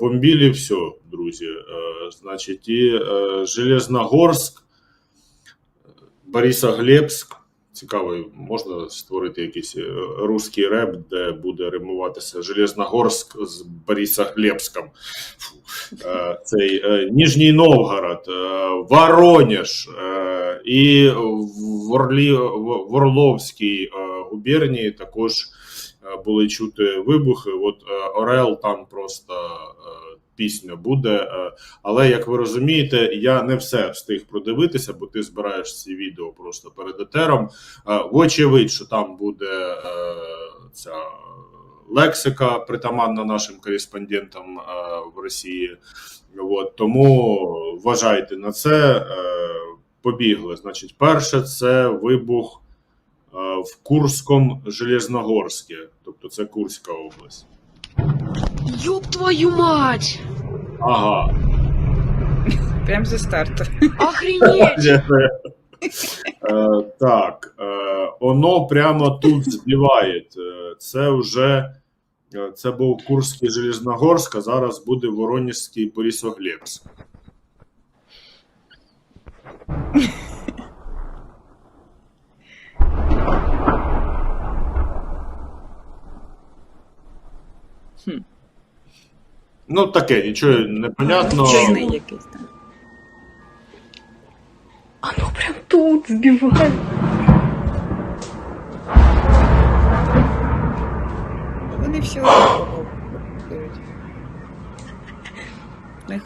Бомбілі все, друзі. Е, Значить, і е, Железногорськ, Борисоглебськ. Цікаво, можна створити якийсь е, русський реп, де буде римуватися Железногорськ з Борисоглебськом. Фу. Е, Цей е, Ніжній Новгород, Воронеж і в Орлі, в Орловській губернії також були чути вибухи. От е, Орел там просто е, пісня буде. е, Але як ви розумієте, я не все встиг продивитися, бо ти збираєш ці відео просто перед етером. Е, Вочевидь, що там буде е, ця лексика притаманна нашим кореспондентам е, в Росії. От, тому вважайте на це. Е, побігли. Значить, перше це вибух е, в Курському Железногорське, тобто це Курська область. Ёб твою мать! Ага. Прям зі старту. Охренеть! Е, так, е, воно прямо тут збиває. Е, Це вже е, це був Курський Железногорськ, а зараз буде Воронежський Борисоглебськ. Хм. Ну, таке, нічого не понятно. Чайний якийсь там. Оно прям тут сбивает. Вони всі них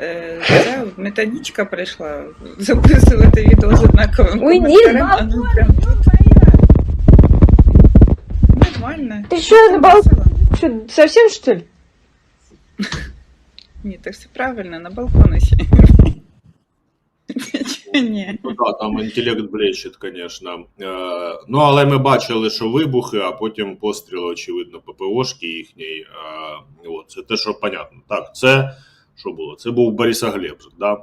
е, ця методичка прийшла записувати відео з однаковим Ой, ні, коментарем, а ну прям тут. Нормально. Ти що, на бал- Весело. Что, совсем что ли? Ні, так все правильно, на чого ні? Ну, да, там інтелект блещет, звісно. Е, ну, але ми бачили, що вибухи, а потім постріли, очевидно, ППОшки їхньої. Е, от, це те, що понятно. Так, це що було? Це був Борисоглебськ, да? Е,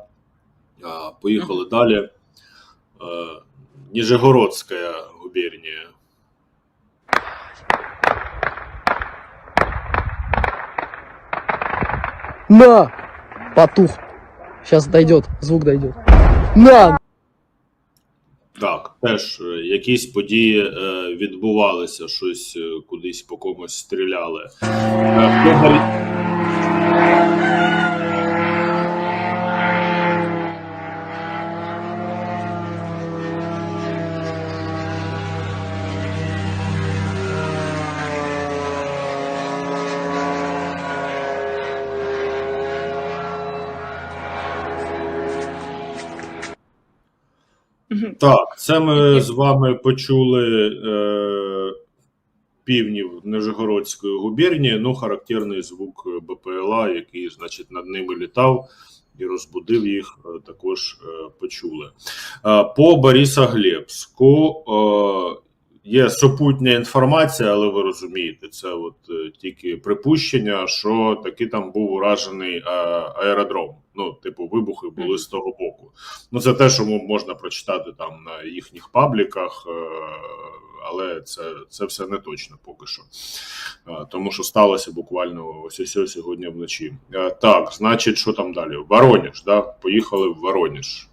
поїхали далі. Е, Нижегородська губернія. На! Потух. Сейчас дойдет, звук дойдет. На! Так, теж е, якісь події е, відбувалися, щось е, кудись по комусь стріляли. Е, хто Так, це ми з вами почули е, півнів Нижегородської губернії. Ну, характерний звук БПЛА, який, значить, над ними літав і розбудив їх, е, також е, почули. Е, по Борисоглебську е, є супутня інформація, але ви розумієте, це от е, тільки припущення, що таки там був уражений е, аеродром. Ну, типу, вибухи були з того боку. Ну, це те, що можна прочитати там на їхніх пабліках, е, але це, це все не точно поки що. Е, Тому що сталося буквально ось ось сьогодні вночі. Е, Так, значить, що там далі? Воронеж, да? Поїхали в Воронеж.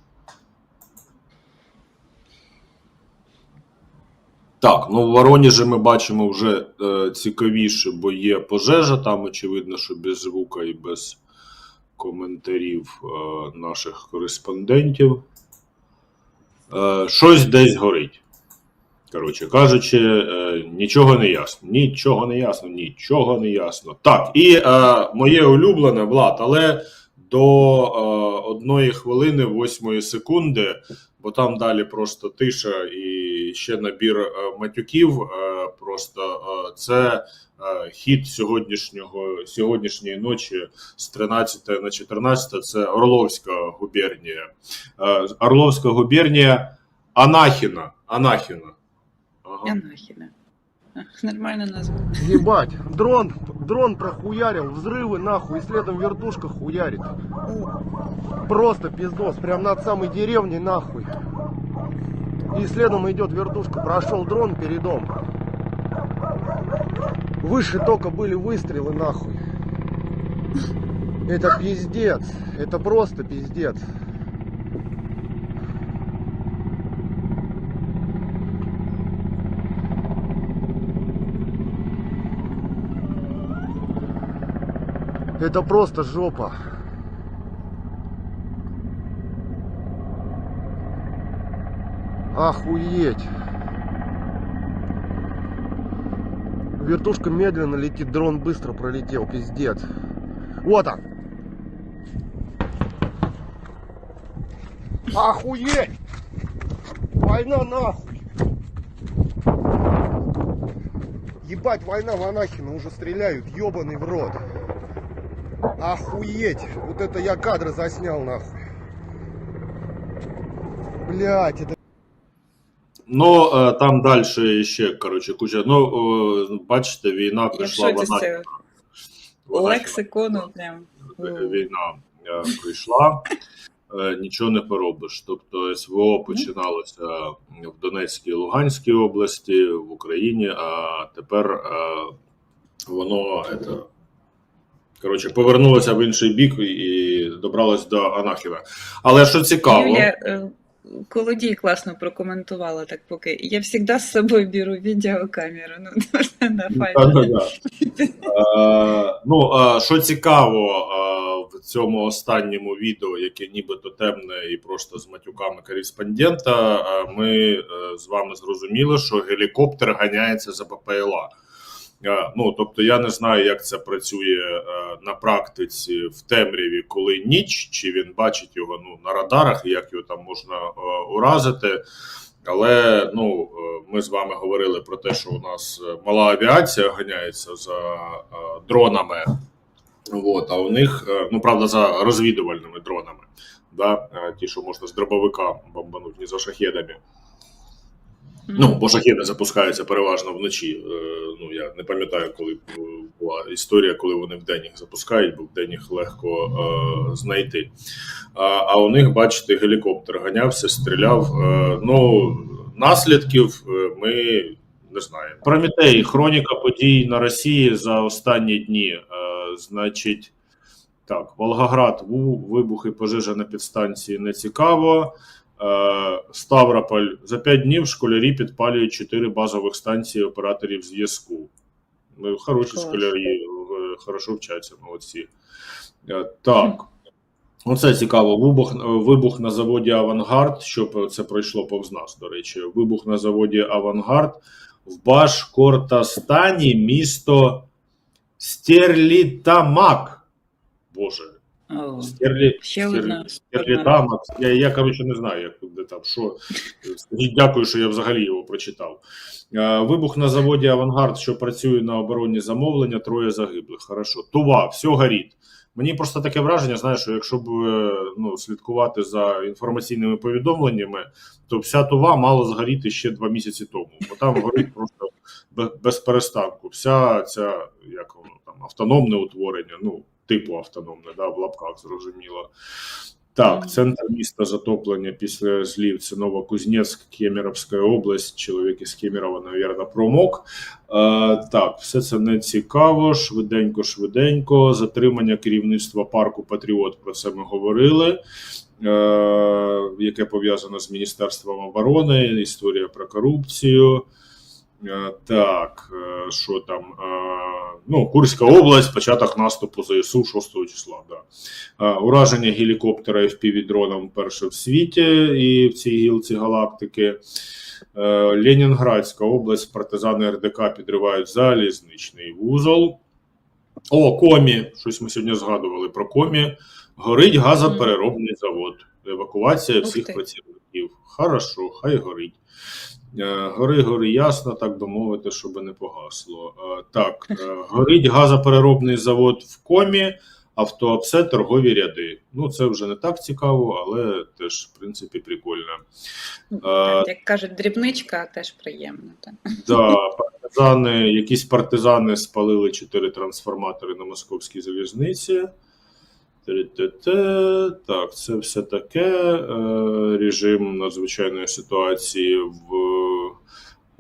Так, ну в Воронежі ми бачимо вже е, цікавіше, бо є пожежа, там очевидно, що без звука і без коментарів е, наших кореспондентів. Е, щось десь горить. Коротше кажучи, е, нічого не ясно. Нічого не ясно, нічого не ясно. Так, і моє улюблене, Влад, але до е, одної хвилини, восьмої секунди, бо там далі просто тиша і ще набір матюків. Просто це хід сьогоднішнього сьогоднішньої ночі з 13 на 14 це Орловська губернія. Орловська губернія Анахіна. Анахіна. Ага. Я нахіна. Нормальна назва. Ебать, дрон, дрон прохуярил, взрывы нахуй, и следом вертушка хуярит. Просто пиздос, прям над самой деревней нахуй. И следом идет вертушка, прошел дрон передом. Выше только были выстрелы нахуй. Это пиздец. Это просто пиздец. Это просто жопа. Охуеть. Вертушка медленно летит, дрон быстро пролетел, пиздец. Вот он. Охуеть! Война нахуй! Ебать, война в Анахино уже стреляют, ебаный в рот. Охуеть! Вот это я кадры заснял нахуй. Блять, это Ну, е, там далі ще, коротше, куча. Ну, е, бачите, війна Я в прийшла вона. вона- Лексикону прям. Війна е, прийшла, е, нічого не поробиш. Тобто СВО починалося в Донецькій і Луганській області, в Україні, а тепер е, воно это, коротше, повернулося в інший бік і добралось до Анахіва. Але що цікаво, Юля е, Колодій класно прокоментувала так поки. Я завжди з собою беру відеокамеру. Ну, на. Да-да-да. Е, ну, е, що цікаво е, в цьому останньому відео, яке нібито темне і просто з матюками кореспондента, ми з вами зрозуміли, що гелікоптер ганяється за ППЛА. Е, Ну, тобто я не знаю, як це працює е, на практиці в темряві, коли ніч, чи він бачить його ну, на радарах, як його там можна е, уразити. Але ну ми з вами говорили про те, що у нас мала авіація ганяється за дронами. От, а у них, ну правда, за розвідувальними дронами. Да? Ті, що можна з дробовика бомбануть, не за шахедами. Ну, бо шахеди запускаються переважно вночі. Е, Ну, я не пам'ятаю, коли була історія, коли вони вдень їх запускають, бо вдень їх легко е, знайти. А, а у них, бачите, гелікоптер ганявся, стріляв. Е, ну, наслідків е, ми не знаємо. Прометей, хроніка подій на Росії за останні дні. Е, значить, так, Волгоград, вибухи, пожежа на підстанції не цікаво. Е, Ставрополь за 5 днів школярі підпалюють 4 базових станції операторів зв'язку. Ну, хороші Клас. школярі, е, хорошо вчаться, молодці. Е, Так. Оце цікаво. Вибух, вибух на заводі Авангард, щоб це пройшло повз нас, до речі. Вибух на заводі Авангард в Башкортостані, місто Стерлітамак. Боже, Стерлі... ще одна. Стерлітамак. Я, я коротше, не знаю, як де там що. Дякую, що я взагалі його прочитав. Е, Вибух на заводі Авангард, що працює на оборонні замовлення, троє загиблих. Хорошо. Тува, все горить. Мені просто таке враження, знаєш, що якщо б е, ну, слідкувати за інформаційними повідомленнями, то вся Тува мала згоріти ще два місяці тому. Бо там горить просто без, без перестанку. Вся ця як воно там автономне утворення, ну, типу автономне, да, в лапках зрозуміло. Так, центр міста затоплення після злів це Новокузнецьк, Кемеровська область. Чоловік із Кемерова, мабуть, промок. Е, так, все це не цікаво. Швиденько, швиденько. Затримання керівництва парку Патріот. Про це ми говорили. Е, яке пов'язано з Міністерством оборони, історія про корупцію. Е, Так, е, що там? Е, Ну, Курська область, початок наступу ЗСУ 6 числа. Да. Ураження гелікоптера FPV-дроном перше в світі і в цій гілці галактики. Е, Ленінградська область, партизани РДК підривають залізничний вузол. О, комі. Щось ми сьогодні згадували про комі. Горить газопереробний завод. Евакуація всіх працівників. Хорошо, хай горить. Е, Гори, гори ясно, так би мовити, щоб не погасло. Е, Так, е, горить газопереробний завод в комі, автоапсе, торгові ряди. Ну, це вже не так цікаво, але теж, в принципі, прикольно. Так, як кажуть, дрібничка теж приємно. Так. Да, партизани, якісь партизани спалили чотири трансформатори на московській залізниці. Так, це все таке. Режим надзвичайної ситуації в.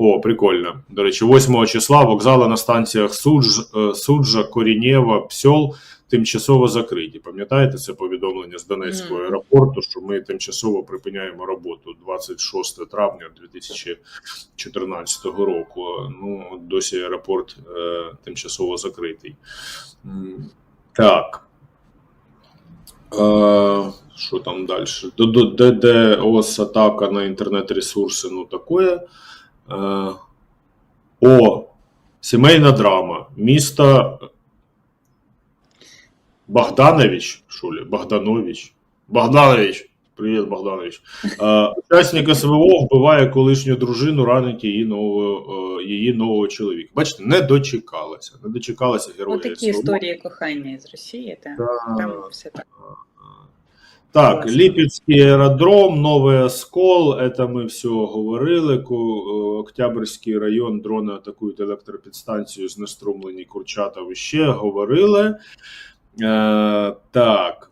О, прикольно. До речі, 8 числа вокзали на станціях Судж, е, Суджа, Корінєва, Псьол тимчасово закриті. Пам'ятаєте це повідомлення з Донецького аеропорту, що ми тимчасово припиняємо роботу 26 травня 2014 року. Ну, досі аеропорт е, тимчасово закритий. Так. Е, що там далі? ДДОС атака на інтернет-ресурси, ну таке. Е, о, сімейна драма. Місто Богданович, що ли? Богданович. Богданович. Привіт, Богданович. Е, учасник СВО вбиває колишню дружину, ранить її нового, е, її нового чоловіка. Бачите, не дочекалася. Не дочекалася героя. Отакі історії кохання з Росії, та, там все так. Так, Класно. Липецький аеродром, Новий Оскол, это ми все говорили. Е, Октябрьський район, дрони атакують електропідстанцію, знеструмлені Курчатов ще говорили. Е, так.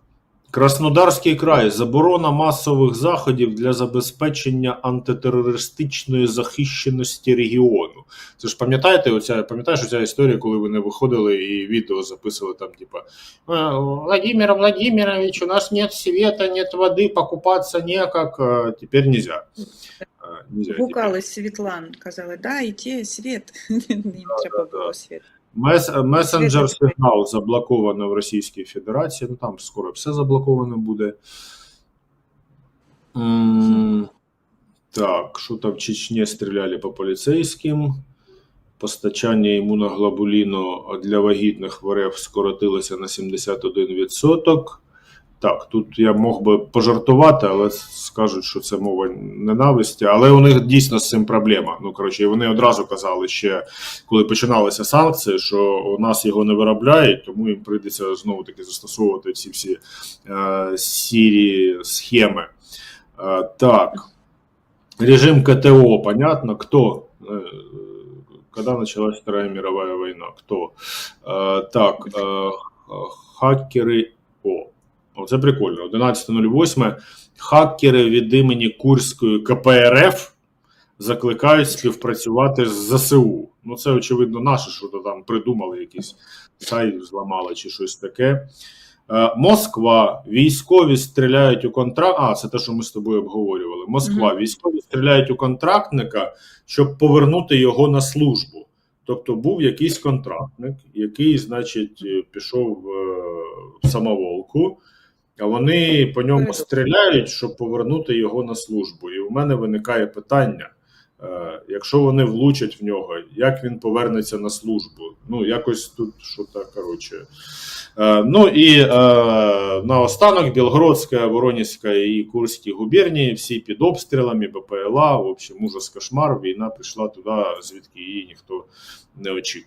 Краснодарський край. Заборона масових заходів для забезпечення антитерористичної захищеності регіону. Це ж пам'ятаєте, оця, пам'ятаєш оця історія, коли вони виходили і відео записували там, типа, «Э, Владимир Владимирович, у нас нет света, нет воды, покупаться некак, э, теперь нельзя. Э, нельзя теперь. Гукали Світлан, казали, дайте світ. Їм треба було світ. Мес, месенджер сигнал заблоковано в Російській Федерації. Ну там скоро все заблоковано буде. М, Так, що там в Чечні стріляли по поліцейським. Постачання імуноглобуліну для вагітних в РФ скоротилося на 71%. Так, тут я мог би пожартувати, але скажуть, що це мова ненависті. Але у них дійсно з цим проблема. Ну коротше, і вони одразу казали ще, коли починалися санкції, що у нас його не виробляють, тому їм прийдеться знову таки застосовувати ці всі е, сірі схеми. Е, так, режим КТО, понятно, кто? Э, Когда началась Вторая мировая война? Кто? Э, так, э, хакери. О, оце прикольно. 11.08. Хакери від імені Курської КПРФ закликають співпрацювати з ЗСУ. Ну, це, очевидно, наші, що то там придумали якийсь сайт, зламали чи щось таке. Е, Москва, військові стріляють у контракт. А, це те, що ми з тобою обговорювали. Москва, військові стріляють у контрактника, щоб повернути його на службу. Тобто був якийсь контрактник, який, значить, е, пішов е, в самоволку, а вони по ньому стріляють, щоб повернути його на службу. І у мене виникає питання: е, якщо вони влучать в нього, як він повернеться на службу? Ну, якось тут що так коротше. Е, Ну і е, наостанок Білгородська, Воронезька і Курські губернії, всі під обстрілами, БПЛА, в общем, ужас кошмар. Війна прийшла туди, звідки її ніхто не очікував.